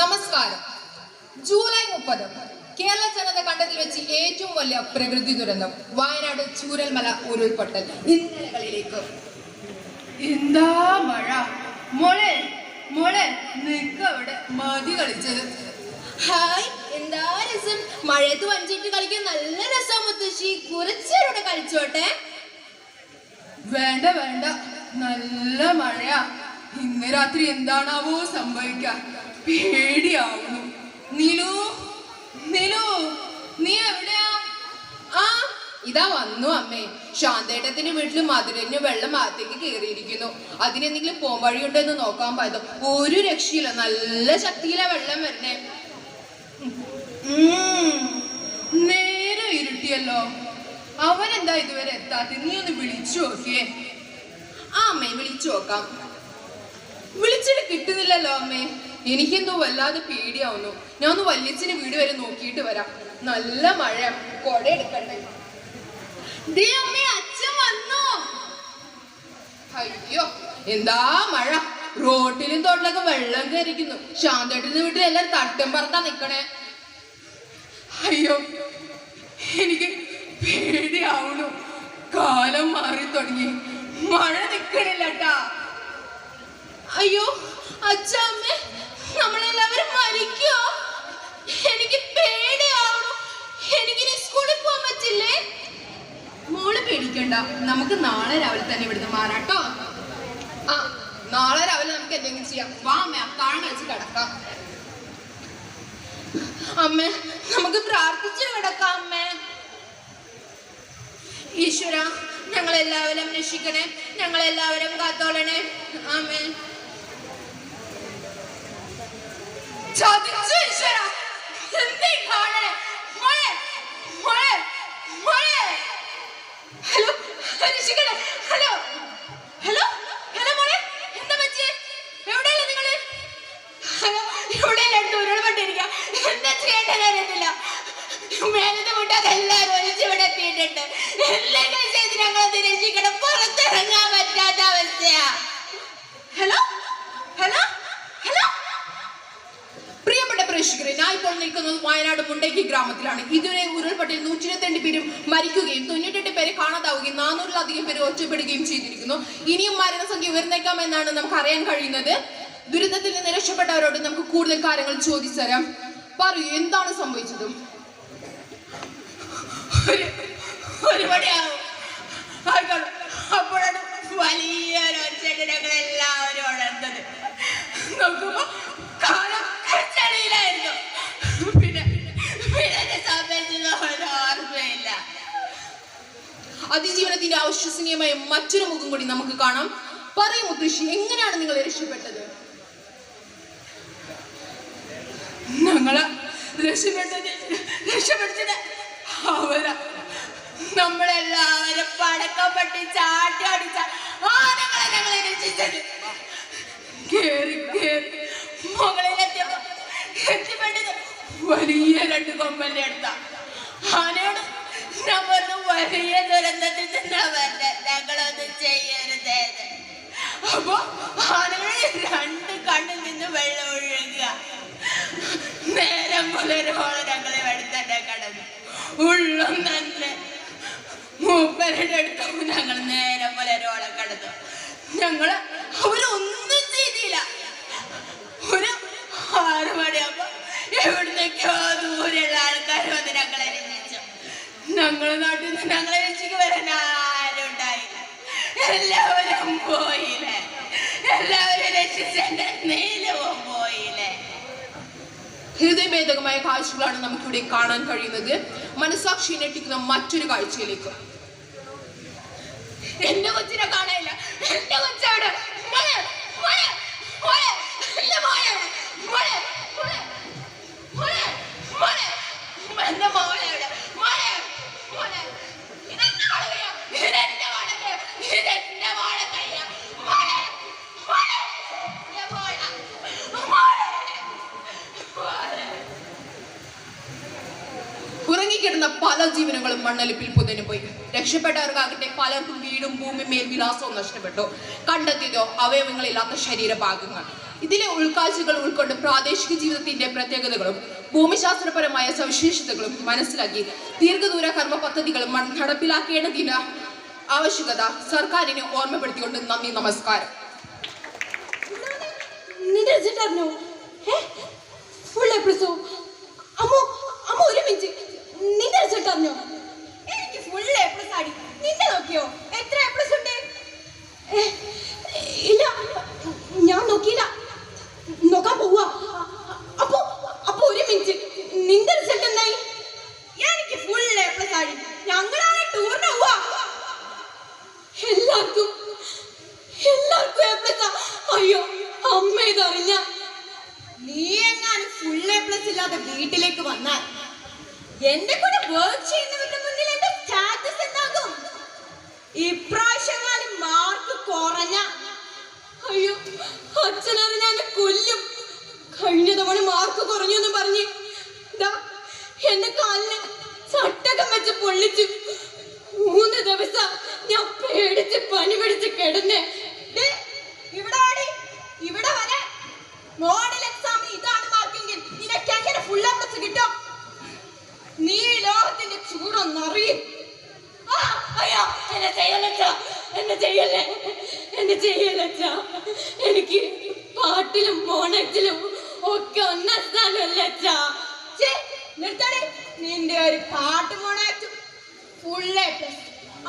നമസ്കാരം. ജൂലൈ മുപ്പത്. കേരള ജനത കണ്ടതിൽ വെച്ച് ഏറ്റവും വലിയ പ്രകൃതി ദുരന്തം വയനാട് ചൂരൽമല ഉരുൾപൊട്ടൽ ഇന്നലകളിലേക്ക്. എന്താ മഴ? മോളെ മോളെ നിക്ക് അവിടെ മതി കളിച്ചത്. ഹായ് എന്താ രസം? മഴയത്ത് വഞ്ചിട്ട് കളിക്കാൻ നല്ല രസം മുത്തശ്ശി. കുറച്ചേരൂടെ കളിച്ചോട്ടെ. വേണ്ട വേണ്ട. നല്ല മഴയാ. ഇന്ന് രാത്രി എന്താണാവോ സംഭവിക്ക. പേടിയാവുന്നു. നിലു നിലു നീ എവിടെയാ? ആ ഇതാ വന്നു അമ്മേ. ശാന്തേട്ടത്തിന്റെ വീട്ടിൽ മധുരന് വെള്ളം അകത്തേക്ക് കയറിയിരിക്കുന്നു. അതിനെന്തെങ്കിലും പോംവഴിയുണ്ടോ എന്ന് നോക്കാൻ പറ്റും ഒരു രക്ഷയില്ല. നല്ല ശക്തിയിലാ വെള്ളം വരണേ നേരെ ഇരുട്ടിയല്ലോ. അവനെന്താ ഇതുവരെ എത്താത്ത? നീ ഒന്ന് വിളിച്ചു നോക്കിയേ. ആ അമ്മേ വിളിച്ചു നോക്കാം. വിളിച്ചിട്ട് കിട്ടുന്നില്ലല്ലോ അമ്മേ. എനിക്കെന്തോ വല്ലാതെ പേടിയാവുന്നു. ഞാൻ ഒന്ന് വല്യച്ഛന് വീട് വരെ നോക്കിയിട്ട് വരാം. നല്ല മഴ. കൊട എടുക്കണ്ടേ? അയ്യോ എന്താ മഴ? റോട്ടിലും തോട്ടിലൊക്കെ വെള്ളം കയറിക്കുന്നു. ശാന്തേട്ടന്റെ വീട്ടിൽ എല്ലാം തട്ടും പറത്താ നിക്കണേ. അയ്യോ എനിക്ക് പേടിയാവുന്നു. കാലം മാറി തുടങ്ങി. മഴ നിക്കണില്ലട്ടാ അയ്യോ അച്ഛ അമ്മേ. നമ്മളെല്ലാവരും മരിക്കോ? എനിക്ക് എനിക്ക് പേടിക്കണ്ട. നമുക്ക് നാളെ രാവിലെ തന്നെ ഇവിടുന്ന് മാറാട്ടോ ആ നാളെ രാവിലെ നമുക്ക് എന്തെങ്കിലും ചെയ്യാം. വാ അമ്മ അത്താഴം കഴിച്ച് കിടക്കാം. അമ്മ നമുക്ക് പ്രാർത്ഥിച്ചു കിടക്കാം അമ്മ. ഈശ്വര ഞങ്ങളെല്ലാവരും രക്ഷിക്കണേ. ഞങ്ങളെല്ലാവരും കാത്തോളണേ. ആമേ ചതിച്ചു ഈശ്വര എന്തേ കാണേ മോളെ മോളെ മോളെ. Hello hello hello. ഹലോ മോളെ എന്താ പറ്റിയേ? എവിടെയല്ലേ ഹലോ എവിടെയല്ല അടുത്ത് ഉരുൾപെട്ടിരിക്കുക എന്താ ചെയ്യേണ്ടത് അറിയത്തില്ല. മേലത്തെ വിട്ടാൽ എല്ലാവരും ഒലിച്ച് ഇവിടെ എത്തിയിട്ടുണ്ട്. എന്തെങ്കിലും ചെയ്ത് ഞങ്ങളത് രക്ഷിക്കണം പറ്റാത്ത അവസ്ഥയാ ഹലോ ഹലോ ഹലോ പ്രിയപ്പെട്ട പ്രേക്ഷകരെ ഞാൻ ഇപ്പോൾ നിൽക്കുന്നത് വയനാട് മുണ്ടേക്ക് ഗ്രാമത്തിലാണ് ഇതുവരെ ഉരുൾപൊട്ടിൽ നൂറ്റി ഇരുപത്തിരണ്ട് പേരും മരിക്കുകയും തൊണ്ണൂറ്റെട്ട് പേരെ കാണാതാവുകയും നാനൂറിലധികം പേര് ഒറ്റപ്പെടുകയും ചെയ്തിരിക്കുന്നു. ഇനിയും മരണസംഖ്യ ഉയർന്നേക്കാം എന്നാണ് നമുക്ക് അറിയാൻ കഴിയുന്നത്. ദുരിതത്തിൽ നിന്ന് രക്ഷപ്പെട്ടവരോട് നമുക്ക് കൂടുതൽ കാര്യങ്ങൾ ചോദിച്ചറിയാം. പറയൂ എന്താണ് സംഭവിച്ചത്. അപ്പോഴാണ് വലിയൊരു ഒച്ചയിട്ട് ഞങ്ങൾ എല്ലാവരും ഉണർന്നത്. നോക്കുമ്പോ അതിജീവനത്തിന്റെ അവിശ്വസനീയമായ മറ്റൊരു മുഖം കൂടി നമുക്ക് കാണാം. പറയും മുത്തശ്ശി എങ്ങനെയാണ് നിങ്ങൾ രക്ഷപ്പെട്ടത്? ഞങ്ങൾ രക്ഷപ്പെട്ടത് രക്ഷപ്പെടുത്തത് അവരാ. നമ്മളെല്ലാവരും പടക്കം പട്ടി ചാട്ടി അടിച്ച ആനകളെ ഞങ്ങളെ രക്ഷിച്ചത്. കേറി കേറി മുകളിലെത്തിയപ്പോ എത്തിപ്പെട്ടത് വലിയ രണ്ട് കൊമ്പന്റെ അടുത്ത. ആനയോട് പറഞ്ഞു വലിയ ദുരന്തത്തിൽ നിന്നാ വരണ്ട ഞങ്ങളൊന്നും ചെയ്യരുതേ എന്ന്." അപ്പൊ ആനകളെ രണ്ട് കണ്ണിൽ നിന്ന് വെള്ളം ഒഴുകുക നേരം പുലരോളം ഞങ്ങളെ വെടുത്തന്നെ കടന്നു ഉള്ളം തന്നെ മൂപ്പരുടെ അടുത്തും ഞങ്ങൾ നേരം പുലരോളം കടന്നു ഞങ്ങൾ ഞങ്ങളെ നാട്ടിൽ നിന്ന് ഞങ്ങളെ രക്ഷിക്ക് വരാൻ ആരും ഉണ്ടായില്ല. എല്ലാവരും പോയില്ലേ? എല്ലാവരും രക്ഷിച്ചെന്റെ നീലവും പോയില്ലേ? ഹൃദയഭേദകമായ കാഴ്ചകളാണ് നമുക്കിവിടെ കാണാൻ കഴിയുന്നത്. മനസാക്ഷി ഞെട്ടിക്കുന്ന മറ്റൊരു കാഴ്ചയിലേക്ക്. എന്റെ കൊച്ചിനെ കാണാനില്ല. എന്റെ കൊച്ചവിടെ. ഉറങ്ങിക്കിടന്ന പല ജീവനങ്ങളും മണ്ണലിപ്പിൽ പുതഞ്ഞു പോയി. രക്ഷപ്പെട്ടവർക്കാകട്ടെ പലർക്കും വീടും ഭൂമി മേൽവിലാസവും നഷ്ടപ്പെട്ടു. കണ്ടെത്തിയതോ അവയവങ്ങളില്ലാത്ത ശരീരഭാഗങ്ങൾ. ഇതിലെ ഉൾക്കാഴ്ചകൾ ഉൾക്കൊണ്ട് പ്രാദേശിക ജീവിതത്തിന്റെ പ്രത്യേകതകളും ഭൂമിശാസ്ത്രപരമായ സവിശേഷതകളും മനസ്സിലാക്കി ദീർഘദൂര കർമ്മ പദ്ധതികൾ മ- നടപ്പിലാക്കേണ്ടതിന് ആവശ്യകത സർക്കാരിനെ ഓർമ്മപ്പെടുത്തിക്കൊണ്ട് നന്ദി നമസ്കാരം. ഫുൾ അമ്മോ അമ്മ ഒരു മിനിറ്റ് നിന്റെ റിസൾട്ട് അറിഞ്ഞോ എനിക്ക് ഫുൾ എ പ്ലസ് ആടി നിന്റെ നോക്കിയോ എത്ര എ പ്ലസ് ഉണ്ട് ഏ, ഇല്ല ഞാൻ നോക്കിയില്ല നോക്കാൻ പോവാ അപ്പോ അപ്പൊ ഒരു മിനിറ്റ് നിന്റെ റിസൾട്ട് എന്തായി എനിക്ക് ഫുൾ എ പ്ലസ് ആടി ഞങ്ങളാണ് ടൂറിന് പോവാ എല്ലാവർക്കും എല്ലാവർക്കും എ പ്ലസ് അയ്യോ അമ്മ ഇതറിഞ്ഞ നീ എങ്ങാനും ഫുൾ എ പ്ലസ് ഇല്ലാതെ വീട്ടിലേക്ക് വന്നാൽ എന്റെ കൂടെ വർക്ക് ചെയ്യുന്നവരുടെ മുന്നിൽ എന്റെ സ്റ്റാറ്റസ് എന്താകും? ഇപ്രാവശ്യം മാർക്ക് കുറഞ്ഞ അയ്യോ അച്ഛനറിഞ്ഞ എന്നെ കൊല്ലും. കഴിഞ്ഞ തവണ മാർക്ക് കുറഞ്ഞു എന്ന് പറഞ്ഞ് എന്റെ കാലിന് ചട്ടകം വെച്ച് പൊള്ളിച്ചു മൂന്ന് ദിവസം ഞാൻ പേടിച്ച് പനി പിടിച്ച് കിടന്നേ. ഇവിടെ ഇവിടെ വരെ. മോഡൽ എക്സാമിന് ചെയ്യല്ലേ, എന്നെ ചെയ്യലച്ചാ. എനിക്ക് പാട്ടിലും മോണറ്റിലും ഒക്കെ ഒന്നാം സ്ഥാനമല്ലേ അച്ഛാ. നിന്റെ ഒരു പാട്ട് എ പ്ലസ്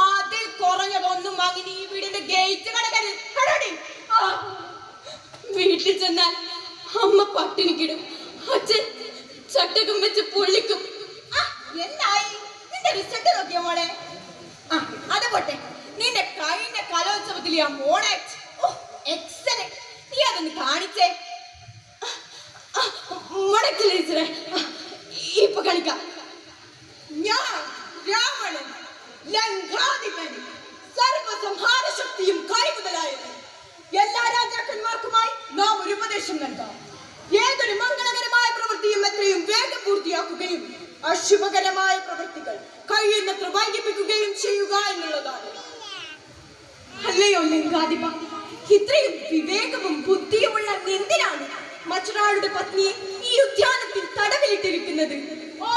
അതിൽ കുറഞ്ഞതൊന്നും വാങ്ങി നീ വീടിന്റെ ഗേറ്റ് കടക്കരുത്. വീട്ടിൽ ചെന്നാൽ അമ്മ പട്ടിണിക്കിടും അച്ഛൻ ചട്ടകം വെച്ച് പൊള്ളിക്കും ആ, എന്തായി നിന്റെ റിസൾട്ട് നോക്കിയ മോളെ ആ അത് പോട്ടെ നിന്റെ കഴിഞ്ഞ കലോത്സവത്തിൽ ആ മോളെ എക്സലന്റ് നീ അതൊന്ന് കാണിച്ചേ മുടക്കില്ല ടീച്ചറെ ആ, ഇപ്പൊ കാണിക്കാം ഞാൻ രാവണൻ ലങ്കാധിപൻ സർവസംഹാര ശക്തിയും കൈമുതലായവൻ എല്ലാ രാജാക്കന്മാർക്കുമായി നാം ഒരു ഉപദേശം നൽകാം ഏതൊരു മംഗളകരമായ പ്രവൃത്തിയും എത്രയും വേഗം പൂർത്തിയാക്കുകയും അശുഭകരമായ പ്രവൃത്തികൾ കഴിയുന്നത്ര വൈകിപ്പിക്കുകയും ചെയ്യുക എന്നുള്ളതാണ്. അല്ലയോ ലിംഗാധിപ? ഇത്രയും വിവേകവും ബുദ്ധിയുമുള്ള എന്തിനാണ് മറ്റൊരാളുടെ പത്നിയെ ഈ ഉദ്യാനത്തിൽ തടവിലിട്ടിരിക്കുന്നത്. ഓ,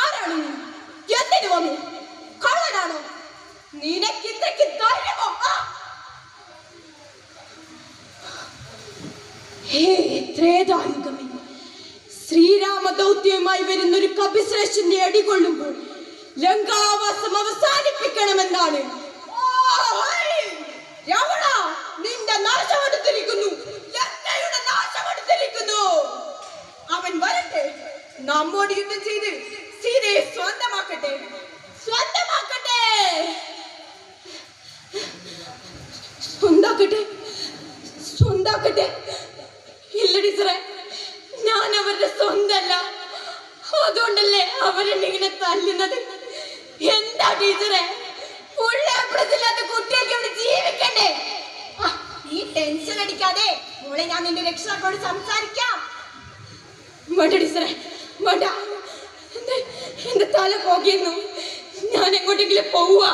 ആരാണ് എന്തിനു വന്നു? കള്ളനാണോ? നിനക്ക് ഇത്രയ്ക്ക് ധൈര്യമോ ത്രേതായുഗമേ ശ്രീരാമ ദൗത്യവുമായി വരുന്ന ഒരു കപിശ്രേഷ്ഠന്റെ അടികൊള്ളുമ്പോൾ ലങ്കാവാസം അവസാനിപ്പിക്കണമെന്നാണ്! രാവണ നിന്റെ നാശമെടുത്തിരിക്കുന്നു. ലങ്കയുടെ നാശമെടുത്തിരിക്കുന്നു. അവൻ വരട്ടെ. നമ്മോട് യുദ്ധം ചെയ്ത് സീതയെ സ്വന്തമാക്കട്ടെ. സ്വന്തമാക്കട്ടെ മോളെ ഞാൻ നിന്റെ രക്ഷിതാക്കളോട് സംസാരിക്കാം വേണ്ട ടീച്ചറെ വേണ്ട എന്റെ എന്റെ തല പോകുന്നു ഞാൻ എങ്ങോട്ടെങ്കിലും പോവാ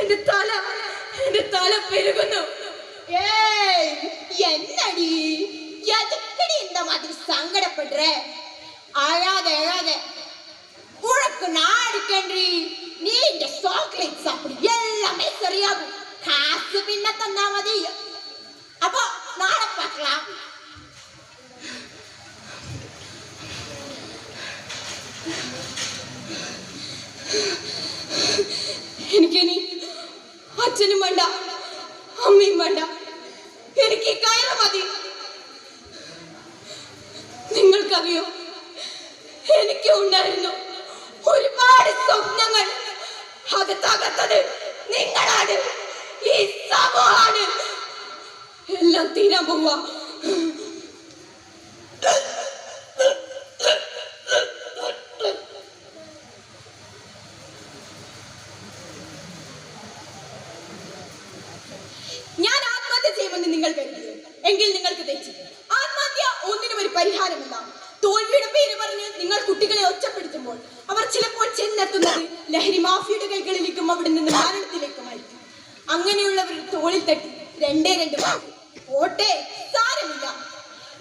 എന്റെ തല എന്റെ തല പെരുകുന്നു ഏയ് എന്നടി எதுக்கடி இந்த மாதிரி சங்கடப்படுற அழாத அழாத உனக்கு நான் இருக்கேன்றி நீ இந்த சாக்லேட் சாப்பிடு எல்லாமே சரியாகும் காசு பின்ன தந்தா மதி அப்போ நாளை பார்க்கலாம் എനിക്കിനി അച്ഛനും വേണ്ട അമ്മയും വേണ്ട എനിക്ക് ഈ കയറ് മതി നിങ്ങൾക്കറിയോ എനിക്കും ഉണ്ടായിരുന്നു ഒരുപാട് സ്വപ്നങ്ങൾ അത് തകർത്തത് നിങ്ങളാണ് ഈ സമൂഹമാണ് എല്ലാം തീരാൻ പോവാ ഞാൻ ആത്മഹത്യ ചെയ്യുമെന്ന് നിങ്ങൾ കരുതിയോ? എങ്കിൽ നിങ്ങൾക്ക് തെറ്റി. ആത്മഹത്യ ഒന്നിനും ഒരു പരിഹാരമില്ല. തോൽവിയുടെ പേര് പറഞ്ഞ് നിങ്ങൾ കുട്ടികളെ ഒറ്റപ്പെടുത്തുമ്പോൾ അവർ ചിലപ്പോൾ ചെന്നെത്തുന്നത് ലഹരി മാഫിയുടെ കൈകളിലേക്കും അവിടെ നിന്ന് മരണത്തിലേക്കുമായിരിക്കും അങ്ങനെയുള്ളവരുടെ തോളിൽ തട്ടി രണ്ടേ രണ്ട് ഓട്ടെ സാരമില്ല.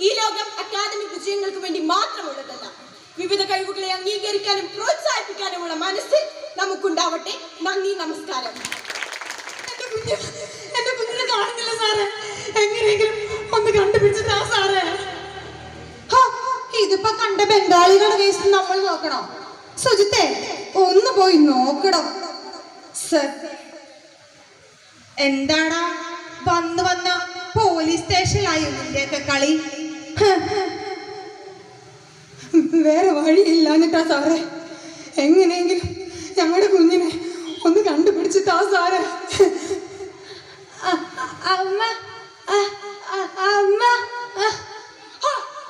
ഈ ലോകം അക്കാദമിക് വിജയങ്ങൾക്ക് വേണ്ടി മാത്രമുള്ളതല്ല. വിവിധ കഴിവുകളെ അംഗീകരിക്കാനും പ്രോത്സാഹിപ്പിക്കാനുമുള്ള മനസ്സ് നമുക്കുണ്ടാവട്ടെ. നന്ദി നമസ്കാരം. എന്റെ കുഞ്ഞ് എന്റെ കുഞ്ഞിനെ കാണുന്നില്ല സാറേ. എങ്ങനെയെങ്കിലും ഒന്ന് കണ്ടുപിടിച്ചിട്ടാ സാറേ. ഇതിപ്പോ കണ്ട ബംഗാളികളുടെ കേസ് നമ്മൾ നോക്കണോ? സുജിത്തെ ഒന്ന് പോയി നോക്കണോ സർ എന്താടാ? വന്ന് വന്ന പോലീസ് സ്റ്റേഷനിലായി ഇതിന്റെയൊക്കെ കളി. വേറെ വഴിയില്ലാഞ്ഞിട്ടാ സാറേ. എങ്ങനെയെങ്കിലും ഞങ്ങളുടെ കുഞ്ഞിനെ ഒന്ന് കണ്ടുപിടിച്ച് താ സാറേ. അമ്മ അമ്മ.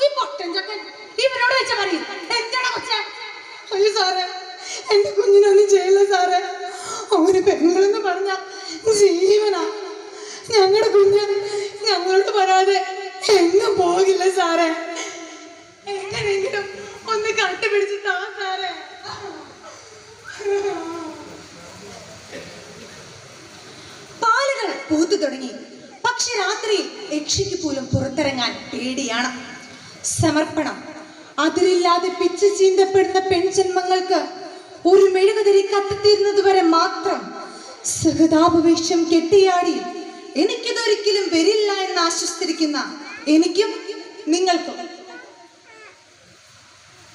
ഈ പൊട്ടൻ ചക്കൻ. ഇവനോട് വെച്ച പറയും. എന്താണ് കൊച്ചേ? അയ്യോ സാറേ എന്റെ കുഞ്ഞിനൊന്നും ചെയ്യില്ല സാറേ. അവന് പെങ്ങളെന്ന് പറഞ്ഞ ജീവനാ. ഞങ്ങളുടെ കുഞ്ഞ് ഞങ്ങളോട് പറയാതെ എങ്ങും പോകില്ല സാറേ. എങ്ങനെയെങ്കിലും ഒന്ന് കണ്ടുപിടിച്ച് താ സാറേ. പാലുകൾ പൂത്തു തുടങ്ങി. പക്ഷെ രാത്രി യക്ഷിക്ക് പോലും പുറത്തിറങ്ങാൻ പേടിയാണ്. സമർപ്പണം. അതിരില്ലാതെ പിച്ച് ചീന്തപ്പെടുന്ന പെൺജന്മങ്ങൾക്ക് ഒരു മെഴുകുതിരി കത്തിത്തീരുന്നത് വരെ മാത്രം സഹതാപവേഷം കെട്ടിയാടി എനിക്കിതൊരിക്കലും വരില്ല എന്ന് ആശ്വസിച്ചിരിക്കുന്ന എനിക്കും നിങ്ങൾക്കും.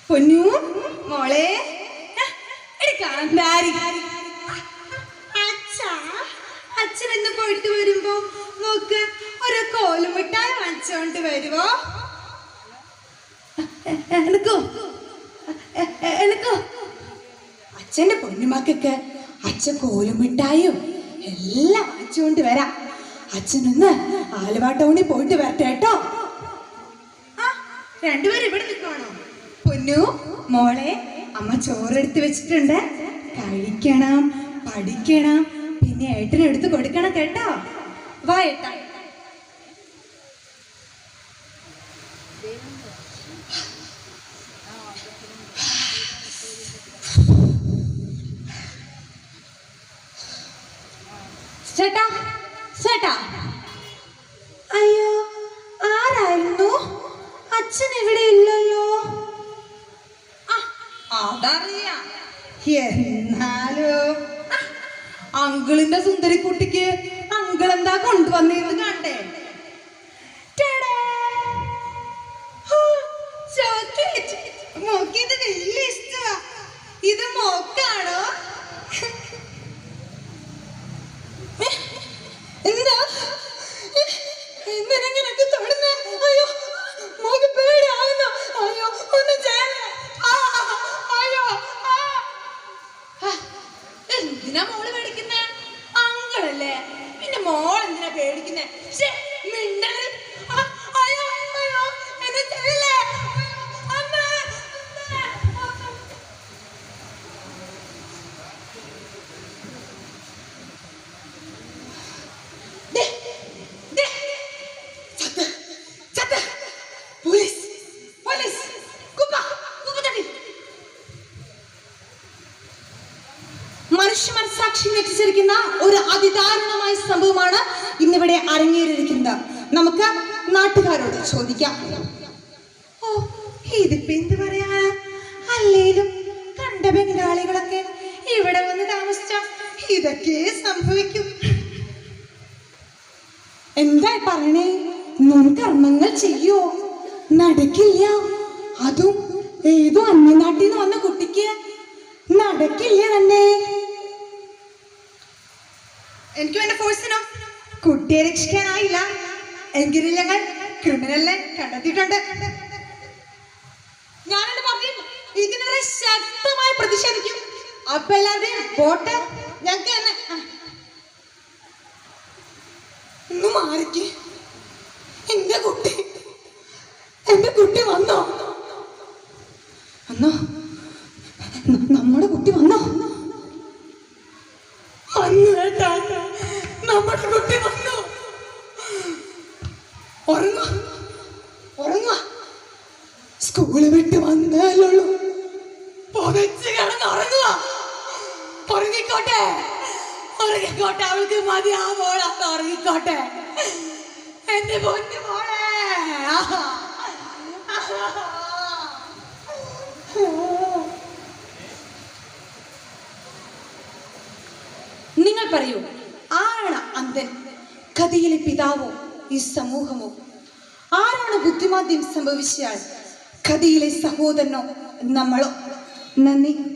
പൊന്നു മോളെ. അച്ഛൻ ഇന്ന് പോയിട്ട് വരുമ്പോ നോക്ക് ഒരു കോലുമിട്ടായി വാങ്ങിച്ചോണ്ട് വരുവോ? എനക്കോ? എനക്കോ? അച്ഛന്റെ പൊന്നുമക്കൊക്കെ അച്ഛൻ കോലുമിട്ടായും എല്ലാം വാങ്ങിച്ചുകൊണ്ട് വരാം. അച്ഛനൊന്ന് ആലുവ ടൗണിൽ പോയിട്ട് വരട്ടെ കേട്ടോ. രണ്ടുപേരും ഇവിടെ നിൽക്കുവാണോ? പൊന്നു മോളെ അമ്മ ചോറെടുത്ത് വെച്ചിട്ടുണ്ട്. കഴിക്കണം പഠിക്കണം പിന്നെ ഏട്ടനെടുത്ത് കൊടുക്കണം കേട്ടോ. വാ ഏട്ടാ ചേട്ടാ ചേട്ടാ അയ്യോ ആരായിരുന്നു അച്ഛൻ ഇവിടെ ഇല്ലല്ലോ. അതറിയാം. എന്നാലോ അങ്കിളിന്റെ സുന്ദരിക്കുട്ടിക്ക് അങ്കിൾ എന്താ കൊണ്ടുവന്നിരുന്ന് കണ്ടേ. മോക്ക് ഇത് വലിയ ഇഷ്ടമാ ഇത് മോക്കാണോ എന്താ എന്തിനെങ്ങനൊക്കെ തൊടുന്നേ അയ്യോ മോക്ക് പേടിയാവുന്നു അയ്യോ ഒന്നും ചെയ്യല്ലേ ആ, അയ്യോ ആ. ആ, എന്തിനാ മോൾ പേടിക്കുന്നേ അങ്കളല്ലേ പിന്നെ മോൾ എന്തിനാ പേടിക്കുന്നേ ശ്ശേ, മിണ്ടൽ ആ, അയ്യോ അയ്യോ എന്നെ ചെയ്യല്ലേ അമ്മ പോലീസ് പോലീസ് കുപ്പ കുപ്പ തട്ടി മനുഷ്യ മനസാക്ഷി ഞെട്ടിച്ചിരിക്കുന്ന ഒരു അതിദാരുണമായ സംഭവമാണ് ഇന്നിവിടെ അരങ്ങേറിയിരിക്കുന്നത്. നമുക്ക് നാട്ടുകാരോട് ചോദിക്കാം. ഓ ഇതിപ്പോ എന്ത് പറയാ? അല്ലേലും കണ്ട ബംഗാളികളൊക്കെ ഇവിടെ വന്ന് താമസിച്ച ഇതൊക്കെ സംഭവിക്കും. എന്താ പറയണേ? കർമ്മങ്ങൾ ചെയ്യോ? നടക്കില്ല. അതും ഏതോ അന്യനാട്ടിൽ നിന്ന് വന്ന കുട്ടിക്ക് നടക്കില്ല തന്നെ. എനിക്ക് വേണ്ട ഫോഴ്സിനോ കുട്ടിയെ രക്ഷിക്കാനായില്ല. എങ്കിലും ഞങ്ങൾ ക്രിമിനലിനെ കണ്ടെത്തിയിട്ടുണ്ട്. ഞാനെന്റെ പറഞ്ഞു ഇതിനെതിരെ ശക്തമായി പ്രതിഷേധിക്കും. അപ്പൊ എല്ലാവരുടെയും വോട്ട് ഞങ്ങൾക്ക് തന്നെ. ഒന്ന് മാറിക്ക്. എന്റെ കുട്ടി എന്റെ കുട്ടി വന്നോ? വന്നോ? ഉറങ്ങിക്കോട്ടെ അവൾക്ക് മതി. ആ മോളാന്ന് ഉറങ്ങിക്കോട്ടെ. എന്റെ പൊന്നു മോളെ. നിങ്ങൾ പറയൂ ആരാണ് അന്ധൻ? കഥയിലെ പിതാവോ ഈ സമൂഹമോ? ആരാണ് ബുദ്ധിമാന്ദ്യം സംഭവിച്ചയാൾ? കഥയിലെ സഹോദരനോ നമ്മളോ? നന്ദി.